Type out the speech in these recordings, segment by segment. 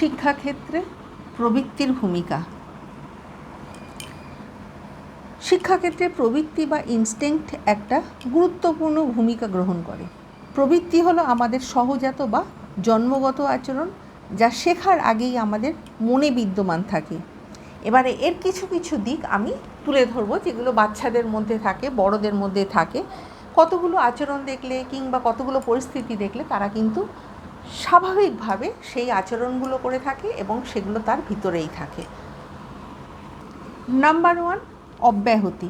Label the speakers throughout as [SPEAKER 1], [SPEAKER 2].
[SPEAKER 1] শিক্ষাক্ষেত্রে প্রবৃত্তির ভূমিকা। শিক্ষাক্ষেত্রে প্রবৃত্তি বা ইনস্টিংক্ট একটা গুরুত্বপূর্ণ ভূমিকা গ্রহণ করে। প্রবৃত্তি হলো আমাদের সহজাত বা জন্মগত আচরণ যা শেখার আগেই আমাদের মনে বিদ্যমান থাকে। এবারে এর কিছু কিছু দিক আমি তুলে ধরবো যেগুলো বাচ্চাদের মধ্যে থাকে, বড়দের মধ্যে থাকে। কতগুলো আচরণ দেখলে কিংবা কতগুলো পরিস্থিতি দেখলে তারা কিন্তু স্বাভাবিকভাবে সেই আচরণগুলো করে থাকে এবং সেগুলো তার ভিতরেই থাকে। নাম্বার ওয়ান অব্যাহতি।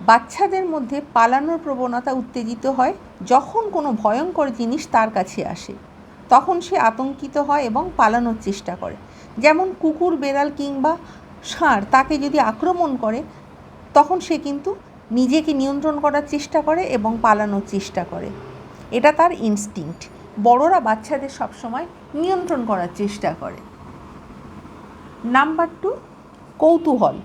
[SPEAKER 1] বাচ্চাদের মধ্যে পালানোর প্রবণতা উত্তেজিত হয়। যখন কোনো ভয়ঙ্কর জিনিস তার কাছে আসে, তখন সে আতঙ্কিত হয় এবং পালানোর চেষ্টা করে। যেমন কুকুর, বেড়াল কিংবা ষাঁড় তাকে যদি আক্রমণ করে, তখন সে কিন্তু নিজেকে নিয়ন্ত্রণ করার চেষ্টা করে এবং পালানোর চেষ্টা করে। এটা তার ইনস্টিংক্ট বড়রা বাচ্চাদের সবসময় নিয়ন্ত্রণ করার চেষ্টা করে। নাম্বার টু, কৌতূহল।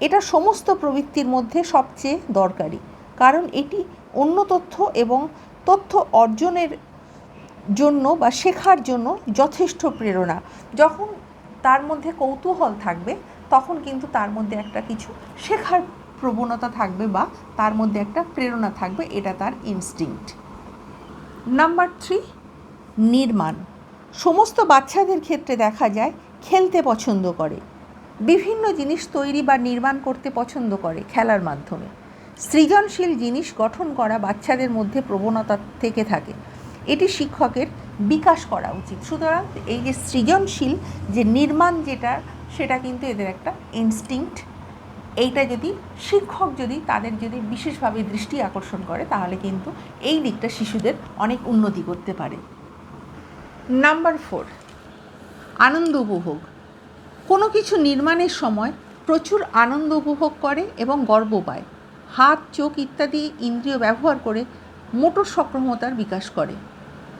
[SPEAKER 1] এটা সমস্ত প্রবৃত্তির মধ্যে সবচেয়ে দরকারি, কারণ এটি অন্য তথ্য এবং তথ্য অর্জনের জন্য বা শেখার জন্য যথেষ্ট প্রেরণা। যখন তার মধ্যে কৌতূহল থাকবে, তখন কিন্তু তার মধ্যে একটা কিছু শেখার প্রবণতা থাকবে বা তার মধ্যে একটা প্রেরণা থাকবে, এটা তার ইনস্টিংক্ট নাম্বার থ্রি নির্মাণ। সমস্ত বাচ্চাদের ক্ষেত্রে দেখা যায় খেলতে পছন্দ করে। বিভিন্ন জিনিস তৈরি বা নির্মাণ করতে পছন্দ করে খেলার মাধ্যমে। সৃজনশীল জিনিস গঠন করা বাচ্চাদের মধ্যে প্রবণতা থেকে থাকে। এটি শিক্ষকের বিকাশ করা উচিত। সুতরাং এই যে সৃজনশীল যে নির্মাণ যেটা, সেটা কিন্তু এদের একটা ইনস্টিংক্ট এইটা যদি শিক্ষক যদি তাদের যদি বিশেষভাবে দৃষ্টি আকর্ষণ করে, তাহলে কিন্তু এই দিকটা শিশুদের অনেক উন্নতি করতে পারে। নাম্বার ফোর আনন্দ উপভোগ। কোনো কিছু নির্মাণের সময় প্রচুর আনন্দ উপভোগ করে এবং গর্ব পায়। হাত, চোখ ইত্যাদি ইন্দ্রিয় ব্যবহার করে মোটর সক্ষমতার বিকাশ করে।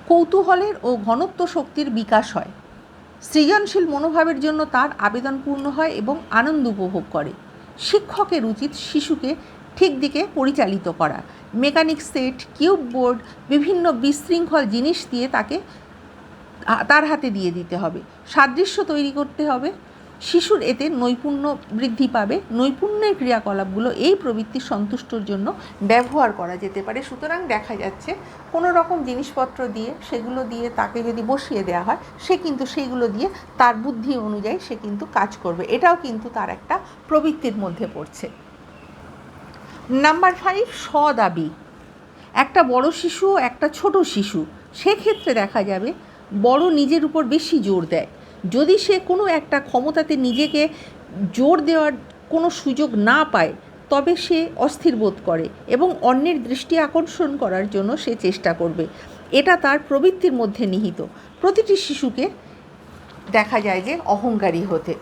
[SPEAKER 1] কৌতূহলের ও ঘনত্ব শক্তির বিকাশ হয়। সৃজনশীল মনোভাবের জন্য তার আবেদন পূর্ণ হয় এবং আনন্দ উপভোগ করে। শিক্ষকের উচিত শিশুকে ঠিক দিকে পরিচালিত করা। মেকানিক সেট, কিউব বোর্ড, বিভিন্ন বিশৃঙ্খল জিনিস দিয়ে তাকে তার হাতে দিয়ে দিতে হবে। সাদৃশ্য তৈরি করতে হবে। শিশুর এতে নৈপুণ্য বৃদ্ধি পাবে। নৈপুণ্যের ক্রিয়াকলাপগুলো এই প্রবৃত্তির সন্তুষ্টর জন্য ব্যবহার করা যেতে পারে। সুতরাং দেখা যাচ্ছে কোনো রকম জিনিসপত্র দিয়ে, সেগুলো দিয়ে তাকে যদি বসিয়ে দেওয়া হয়, সে কিন্তু সেইগুলো দিয়ে তার বুদ্ধি অনুযায়ী সে কিন্তু কাজ করবে। এটাও কিন্তু তার একটা প্রবৃত্তির মধ্যে পড়ছে। নাম্বার ফাইভ, স্বদাবি। একটা বড় শিশু, একটা ছোট শিশু, সেক্ষেত্রে দেখা যাবে বড় নিজের উপর বেশি জোর দেয়। যদি সে কোনো একটা ক্ষমতাতে নিজেকে জোর দেওয়ার কোনো সুযোগ না পায়, তবে সে অস্থির বোধ করে এবং অন্যের দৃষ্টি আকর্ষণ করার জন্য সে চেষ্টা করবে। এটা তার প্রবৃত্তির মধ্যে নিহিত। প্রতিটি শিশুকে দেখা যায় যে অহংকারী হতে।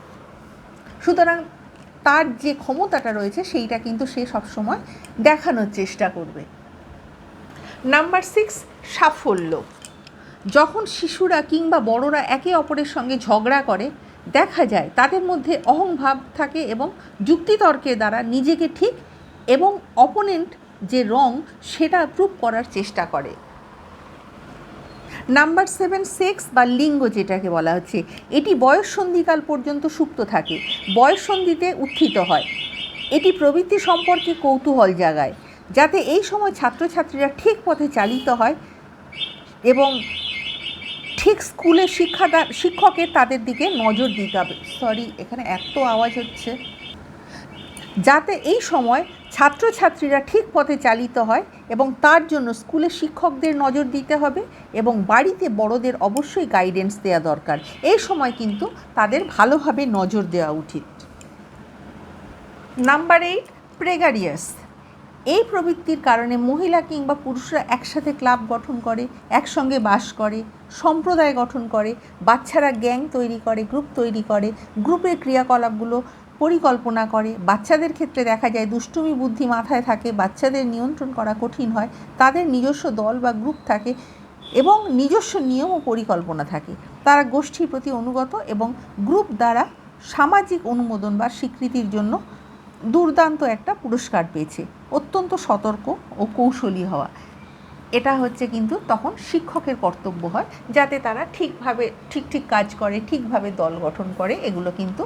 [SPEAKER 1] সুতরাং তার যে ক্ষমতাটা রয়েছে, সেইটা কিন্তু সে সবসময় দেখানোর চেষ্টা করবে। নাম্বার সিক্স সাফল্য। যখন শিশুরা কিংবা বড়রা একে অপরের সঙ্গে ঝগড়া করে, দেখা যায় তাদের মধ্যে অহংভাব থাকে এবং যুক্তিতর্কের দ্বারা নিজেকে ঠিক এবং অপোনেন্ট যে রং সেটা প্রুভ করার চেষ্টা করে। নাম্বার সেভেন সেক্স বা লিঙ্গ যেটাকে বলা হচ্ছে, এটি বয়ঃসন্ধিকাল পর্যন্ত সুপ্ত থাকে বয়ঃসন্ধিতে উত্থিত হয়। এটি প্রবৃত্তি সম্পর্কে কৌতূহল জাগায়, যাতে এই সময় ছাত্রছাত্রীরা ঠিক পথে চালিত হয় এবং ঠিক স্কুলে শিক্ষাদান শিক্ষকের তাদের দিকে নজর দিতে হবে। সরি এখানে এত আওয়াজ হচ্ছে। যাতে এই সময় ছাত্রছাত্রীরা ঠিক পথে চালিত হয় এবং তার জন্য স্কুলে শিক্ষকদের নজর দিতে হবে এবং বাড়িতে বড়দের অবশ্যই গাইডেন্স দেওয়া দরকার। এই সময় কিন্তু তাদের ভালোভাবে নজর দেওয়া উচিত। নাম্বার এইট প্রেগারিয়াস এই প্রবৃত্তির কারণে মহিলা কিংবা পুরুষরা একসাথে ক্লাব গঠন করে, একসঙ্গে বাস করে, সম্প্রদায় গঠন করে, বাচ্চারা গ্যাং তৈরি করে, গ্রুপ তৈরি করে, গ্রুপের ক্রিয়াকলাপগুলো পরিকল্পনা করে। বাচ্চাদের ক্ষেত্রে দেখা যায় দুষ্টুমি বুদ্ধি মাথায় থাকে, বাচ্চাদের নিয়ন্ত্রণ করা কঠিন হয়, তাদের নিজস্ব দল বা গ্রুপ থাকে এবং নিজস্ব নিয়ম ও পরিকল্পনা থাকে। তারা গোষ্ঠীর প্রতি অনুগত এবং গ্রুপ দ্বারা সামাজিক অনুমোদন বা স্বীকৃতির জন্য দুর্দান্ত একটা পুরস্কার পেয়েছে। অত্যন্ত সতর্ক ও কৌশলী হওয়া। এটা হচ্ছে কিন্তু তখন শিক্ষকের কর্তব্য হয়, যাতে তারা ঠিকভাবে, ঠিক ঠিক কাজ করে, ঠিকভাবে দল গঠন করে। এগুলো কিন্তু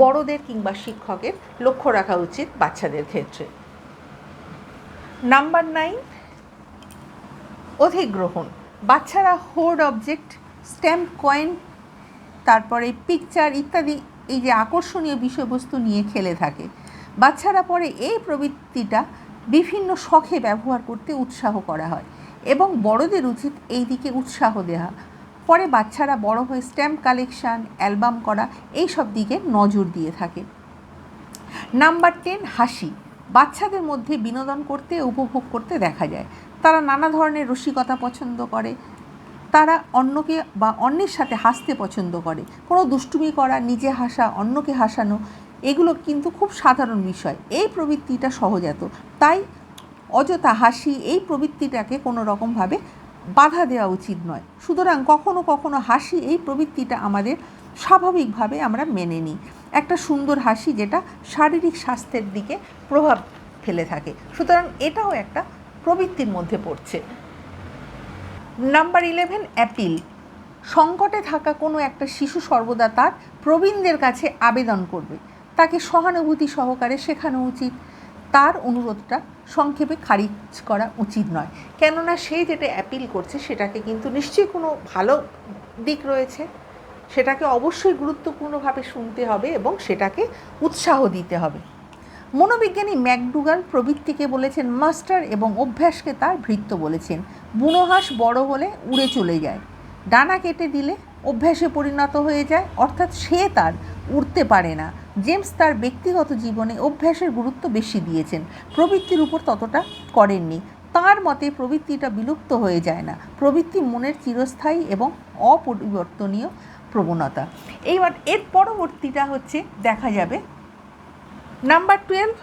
[SPEAKER 1] বড়দের কিংবা শিক্ষকের লক্ষ্য রাখা উচিত বাচ্চাদের ক্ষেত্রে। নাম্বার নাইন, অধিগ্রহণ। বাচ্চারা হোর্ড অবজেক্ট স্ট্যাম্প কয়েন তারপরে পিকচার ইত্যাদি, এই যে আকর্ষণীয় বিষয়বস্তু নিয়ে খেলে থাকে। বাচ্চারা পরে এই প্রবৃত্তিটা বিভিন্ন শখে ব্যবহার করতে উৎসাহ করা হয় এবং বড়দের উচিত এই দিকে উৎসাহ দেওয়া। পরে বাচ্চারা বড় হয়ে স্ট্যাম্প কালেকশান, অ্যালবাম করা, এই সব দিকে নজর দিয়ে থাকে। নাম্বার টেন, হাসি। বাচ্চাদের মধ্যে বিনোদন করতে, উপভোগ করতে দেখা যায়। তারা নানা ধরনের রসিকতা পছন্দ করে। তারা অন্যকে বা অন্যের সাথে হাসতে পছন্দ করে। কোনো দুষ্টুমি করা, নিজে হাসা, অন্যকে হাসানো এগুলো কিন্তু খুব সাধারণ বিষয়। এই প্রবৃত্তিটা সহজাত তাই অযথা হাসি, এই প্রবৃত্তিটাকে কোনো রকমভাবে বাধা দেওয়া উচিত নয়। সুতরাং কখনো কখনো হাসি এই প্রবৃত্তিটা আমাদের স্বাভাবিকভাবে আমরা মেনে নিই। একটা সুন্দর হাসি যেটা শারীরিক স্বাস্থ্যের দিকে প্রভাব ফেলে থাকে। সুতরাং এটাও একটা প্রবৃত্তির মধ্যে পড়ছে। Number eleven, appeal. সংকটে থাকা কোনো একটা শিশু সর্বদা তার প্রবীণদের কাছে আবেদন করবে। তাকে সহানুভূতি সহকারে শেখানো উচিত। তার অনুরোধটা সংক্ষেপে খারিজ করা উচিত নয়। কেননা সে যেটা অ্যাপিল করছে সেটাকে কিন্তু নিশ্চয়ই কোনো ভালো দিক রয়েছে। সেটাকে অবশ্যই গুরুত্বপূর্ণভাবে শুনতে হবে এবং সেটাকে উৎসাহ দিতে হবে। মনোবিজ্ঞানী ম্যাকডুগাল প্রবৃত্তিকে বলেছেন, মাস্টার এবং অভ্যাসকে তার ভৃত্য বলেছেন। বুনো হাঁস বড় হলে উড়ে চলে যায়। ডানা কেটে দিলে অভ্যাসে পরিণত হয়ে যায়। অর্থাৎ সে তার উড়তে পারে না। জেমস তার ব্যক্তিগত জীবনে অভ্যাসের গুরুত্ব বেশি দিয়েছেন। প্রবৃত্তির উপর ততটা করেননি। তার মতে, প্রবৃত্তিটা বিলুপ্ত হয়ে যায় না। প্রবৃত্তি মনের চিরস্থায়ী এবং অপরিবর্তনীয় প্রবণতা। এইবার এর পরবর্তীটা হচ্ছে, দেখা যাবে, নাম্বার টুয়েলভ,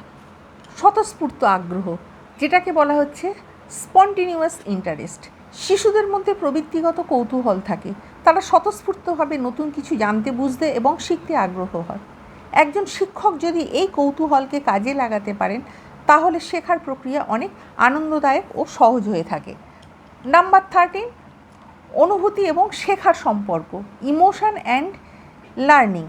[SPEAKER 1] স্বতঃস্ফূর্ত আগ্রহ, যেটাকে বলা হচ্ছে স্পন্টিনিউয়াস ইন্টারেস্ট। শিশুদের মধ্যে প্রবৃত্তিগত কৌতূহল থাকে। তারা স্বতঃস্ফূর্তভাবে নতুন কিছু জানতে, বুঝতে এবং শিখতে আগ্রহ হয়। একজন শিক্ষক যদি এই কৌতূহলকে কাজে লাগাতে পারেন, তাহলে শেখার প্রক্রিয়া অনেক আনন্দদায়ক ও সহজ হয়ে থাকে। নাম্বার থার্টিন অনুভূতি এবং শেখার সম্পর্ক ইমোশন অ্যান্ড লার্নিং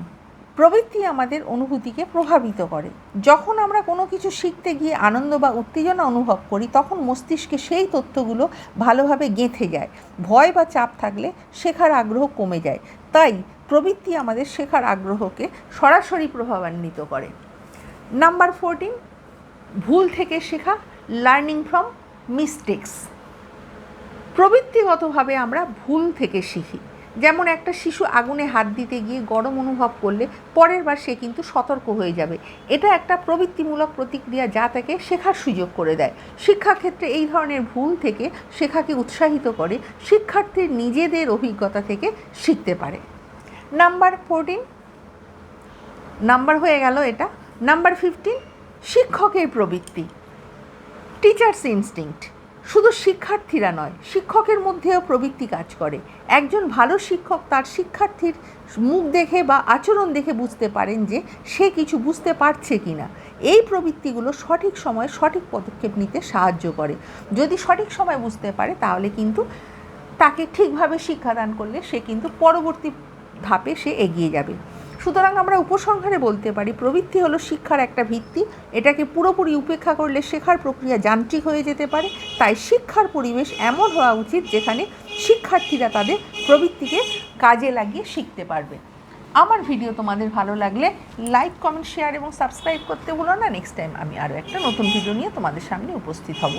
[SPEAKER 1] প্রবৃত্তি আমাদের অনুভূতিকে প্রভাবিত করে। যখন আমরা কোনো কিছু শিখতে গিয়ে আনন্দ বা উত্তেজনা অনুভব করি, তখন মস্তিষ্কে সেই তথ্যগুলো ভালোভাবে গেঁথে যায়। ভয় বা চাপ থাকলে শেখার আগ্রহ কমে যায়। তাই প্রবৃত্তি আমাদের শেখার আগ্রহকে সরাসরি প্রভাবান্বিত করে। নাম্বার ফোরটিন, ভুল থেকে শেখা, লার্নিং ফ্রম মিস্টেক্স। প্রবৃত্তিগতভাবে আমরা ভুল থেকে শিখি। যেমন একটা শিশু আগুনে হাত দিতে গিয়ে গরম অনুভব করলে পরের বার সে কিন্তু সতর্ক হয়ে যাবে। এটা একটা প্রবৃত্তিমূলক প্রতিক্রিয়া যা তাকে শেখার সুযোগ করে দেয়। শিক্ষাক্ষেত্রে এই ধরনের ভুল থেকে শেখাকে উৎসাহিত করে, শিক্ষার্থীর নিজেদের অভিজ্ঞতা থেকে শিখতে পারে। নাম্বার ফোরটিন নাম্বার হয়ে গেল এটা। নাম্বার ফিফটিন শিক্ষকের প্রবৃত্তি। টিচার্স ইনস্টিংক্ট শুধু শিক্ষার্থীরা নয়, শিক্ষকের মধ্যেও প্রবৃত্তি কাজ করে। একজন ভালো শিক্ষক তার শিক্ষার্থীর মুখ দেখে বা আচরণ দেখে বুঝতে পারেন যে সে কিছু বুঝতে পারছে কি না এই প্রবৃত্তিগুলো সঠিক সময়ে সঠিক পদক্ষেপ নিতে সাহায্য করে। যদি সঠিক সময় বুঝতে পারে, তাহলে কিন্তু তাকে ঠিকভাবে শিক্ষাদান করলে সে কিন্তু পরবর্তী ধাপে সে এগিয়ে যাবে। সুতরাং আমরা উপসংহারে বলতে পারি, প্রবৃত্তি হলো শিক্ষার একটা ভিত্তি। এটাকে পুরোপুরি উপেক্ষা করলে শেখার প্রক্রিয়া যান্ত্রিক হয়ে যেতে পারে। তাই শিক্ষার পরিবেশ এমন হওয়া উচিত যেখানে শিক্ষার্থীরা তাদের প্রবৃত্তিকে কাজে লাগিয়ে শিখতে পারবে। আমার ভিডিও তোমাদের ভালো লাগলে লাইক, কমেন্ট, শেয়ার এবং সাবস্ক্রাইব করতে ভুলো না। নেক্সট টাইম আমি আরও একটা নতুন ভিডিও নিয়ে তোমাদের সামনে উপস্থিত হব।